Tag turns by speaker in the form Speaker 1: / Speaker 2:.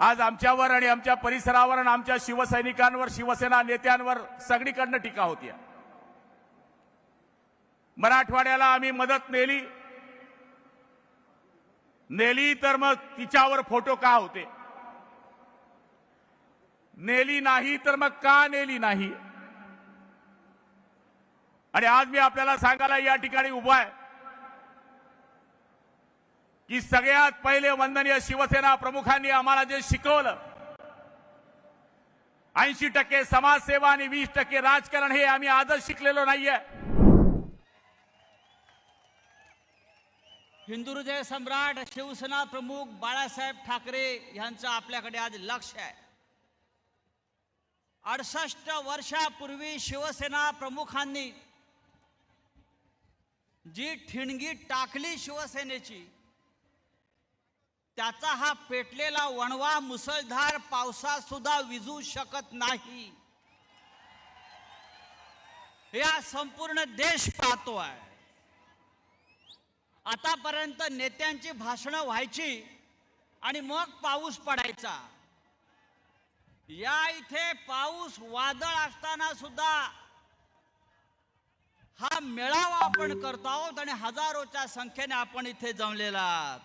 Speaker 1: आज आमच्यावर आणि आमच्या परिसरावर आणि आमच्या शिवसैनिकांवर शिवसेना नेत्यांवर सगळीकडनं टीका होती मराठवाड्याला आम्ही मदत नेली. नेली तर मग तिच्यावर फोटो का होते? नेली नाही तर मग का नेली नाही? आणि आज मी आपल्याला सांगायला या ठिकाणी उभा आहे. की सगळ्यात पहिले वंदनीय शिवसेना प्रमुखांनी आम्हाला जे शिकवलं ऐंशी टक्के समाजसेवा आणि वीस टक्के राजकारण हे आम्ही आजच शिकलेलो नाहीये.
Speaker 2: हिंदुहृदय सम्राट शिवसेना प्रमुख बाळासाहेब ठाकरे यांचं आपल्याकडे आज लक्ष आहे. अडसष्ट वर्षापूर्वी शिवसेना प्रमुखांनी जी ठिणगी टाकली शिवसेनेची त्याचा हा पेटलेला वणवा मुसळधार पावसात सुद्धा विजू शकत नाही. या संपूर्ण देश पाहतो आहे आतापर्यंत नेत्यांची भाषणं व्हायची आणि मग पाऊस पडायचा. या इथे पाऊस वादळ असताना सुद्धा हा मेळावा आपण करतो आहोत आणि हजारोच्या संख्येने आपण इथे जमलेला आहात.